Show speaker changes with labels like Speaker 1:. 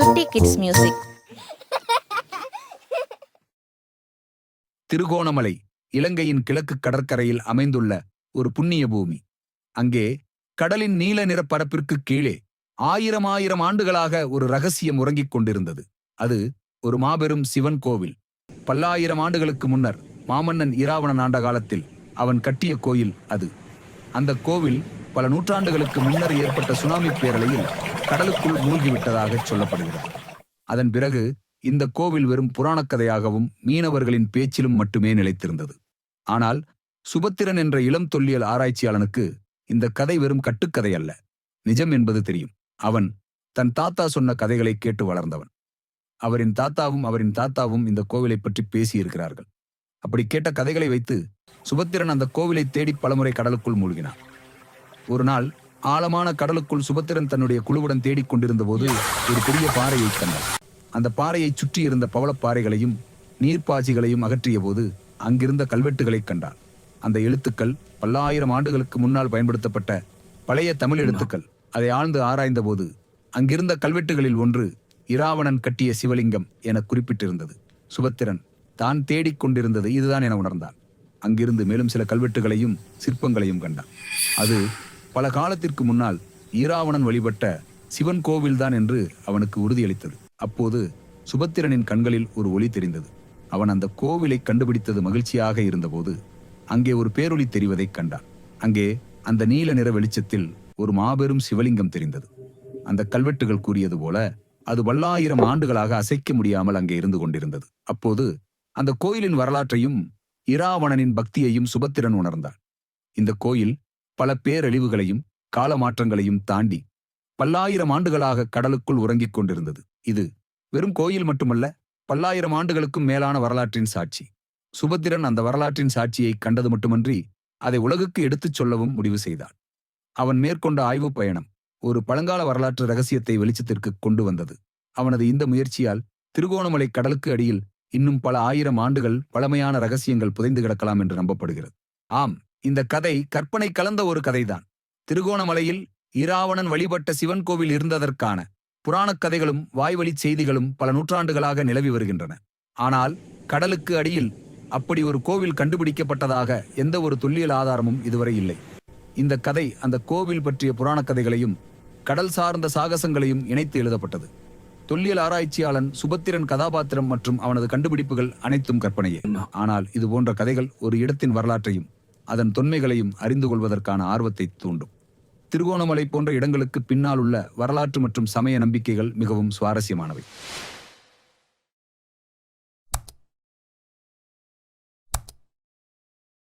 Speaker 1: சுட்டி kids music.
Speaker 2: Trincomalee இலங்கையின் கிழக்கு கடற்கரையில் அமைந்துள்ள ஒரு புண்ணிய பூமி. அங்கே கடலின் நீல நிறப்பரப்பிற்கு கீழே ஆயிரம் ஆயிரம் ஆண்டுகளாக ஒரு ரகசியம் உறங்கிக் கொண்டிருந்தது. அது ஒரு மாபெரும் சிவன் கோவில். பல்லாயிரம் ஆண்டுகளுக்கு முன்னர் மாமன்னன் இராவணன் ஆண்ட காலத்தில் அவன் கட்டிய கோயில் அது. அந்த கோவில் பல நூற்றாண்டுகளுக்கு முன்னர் ஏற்பட்ட சுனாமி பேரலையில் கடலுக்குள் மூழ்கிவிட்டதாக சொல்லப்படுகிறது. அதன் பிறகு இந்த கோவில் வெறும் புராணக் கதையாகவும் மீனவர்களின் பேச்சிலும் மட்டுமே நிலைத்திருந்தது. ஆனால் சுபத்திரன் என்ற இளம் தொல்லியல் ஆராய்ச்சியாளனுக்கு இந்த கதை வெறும் கட்டுக்கதை அல்ல. நிஜம் என்பது தெரியும். அவன் தன் தாத்தா சொன்ன கதைகளை கேட்டு வளர்ந்தவன். அவரின் தாத்தாவும் அவரின் தாத்தாவும் இந்த கோவிலை பற்றி பேசியிருக்கிறார்கள். அப்படி கேட்ட கதைகளை வைத்து சுபத்திரன் அந்த கோவிலை தேடி பலமுறை கடலுக்குள் மூழ்கினான். ஒரு நாள் ஆழமான கடலுக்குள் சுபத்திரன் தன்னுடைய குழுவுடன் தேடிக் கொண்டிருந்த போது ஒரு பெரிய பாறையை கண்டார். அந்த பாறையை சுற்றி இருந்த பவளப்பாறைகளையும் நீர்ப்பாய்ச்சிகளையும் அகற்றிய போது அங்கிருந்த கல்வெட்டுகளைக் கண்டார். அந்த எழுத்துக்கள் பல்லாயிரம் ஆண்டுகளுக்கு முன்னால் பயன்படுத்தப்பட்ட பழைய தமிழ் எழுத்துக்கள். அதை ஆழ்ந்து ஆராய்ந்த போது அங்கிருந்த கல்வெட்டுகளில் ஒன்று இராவணன் கட்டிய சிவலிங்கம் என குறிப்பிட்டிருந்தது. சுபத்திரன் தான் தேடிக் கொண்டிருந்தது இதுதான் என உணர்ந்தான். அங்கிருந்து மேலும் சில கல்வெட்டுகளையும் சிற்பங்களையும் கண்டான். அது பல காலத்திற்கு முன்னால் ஈராவணன் வழிபட்ட சிவன் கோவில்தான் என்று அவனுக்கு உறுதியளித்தது. அப்போது சுபத்திரனின் கண்களில் ஒரு ஒளி தெரிந்தது. அவன் அந்த கோவிலை கண்டுபிடித்தது மகிழ்ச்சியாக இருந்தபோது அங்கே ஒரு பேரொளி தெரிவதைக் கண்டான். அங்கே அந்த நீல நிற வெளிச்சத்தில் ஒரு மாபெரும் சிவலிங்கம் தெரிந்தது. அந்த கல்வெட்டுகள் கூறியது போல அது பல்லாயிரம் ஆண்டுகளாக அசைக்க முடியாமல் அங்கே இருந்து கொண்டிருந்தது. அப்போது அந்த கோயிலின் வரலாற்றையும் இராவணனின் பக்தியையும் சுபத்திரன் உணர்ந்தான். இந்த கோயில் பல பேரழிவுகளையும் காலமாற்றங்களையும் தாண்டி பல்லாயிரம் ஆண்டுகளாக கடலுக்குள் உறங்கிக் கொண்டிருந்தது. இது வெறும் கோயில் மட்டுமல்ல பல்லாயிரம் ஆண்டுகளுக்கும் மேலான வரலாற்றின் சாட்சி. சுபத்திரன் அந்த வரலாற்றின் சாட்சியை கண்டது மட்டுமன்றி அதை உலகுக்கு எடுத்துச் சொல்லவும் முடிவு செய்தான் அவன் மேற்கொண்ட ஆய்வுப் பயணம் ஒரு பழங்கால வரலாற்று ரகசியத்தை வெளிச்சத்திற்கு கொண்டு வந்தது. அவனது இந்த முயற்சியால் திருகோணமலை கடலுக்கு அடியில் இன்னும் பல ஆயிரம் ஆண்டுகள் பழமையான ரகசியங்கள் புதைந்து கிடக்கலாம் என்று நம்பப்படுகிறது. ஆம் இந்த கதை கற்பனை கலந்த ஒரு கதைதான். திருகோணமலையில் இராவணன் வழிபட்ட சிவன் கோவில் இருந்ததற்கான புராணக் கதைகளும் வாய்வழிச் செய்திகளும் பல நூற்றாண்டுகளாக நிலவி வருகின்றன. ஆனால் கடலுக்கு அடியில் அப்படி ஒரு கோவில் கண்டுபிடிக்கப்பட்டதாக எந்த ஒரு தொல்லியல் ஆதாரமும் இதுவரை இல்லை. இந்த கதை அந்த கோவில் பற்றிய புராணக் கதைகளையும் கடல் சார்ந்த சாகசங்களையும் இணைத்து எழுதப்பட்டது. தொல்லியல் ஆராய்ச்சியாளன் சுபத்திரன் கதாபாத்திரம் மற்றும் அவனது கண்டுபிடிப்புகள் அனைத்தும் கற்பனையே. ஆனால் இது போன்ற கதைகள் ஒரு இடத்தின் வரலாற்றையும் அதன் தொன்மைகளையும் அறிந்து கொள்வதற்கான ஆர்வத்தை தூண்டும். திருகோணமலை போன்ற இடங்களுக்கு பின்னால் உள்ள வரலாற்று மற்றும் சமய நம்பிக்கைகள் மிகவும் சுவாரஸ்யமானவை.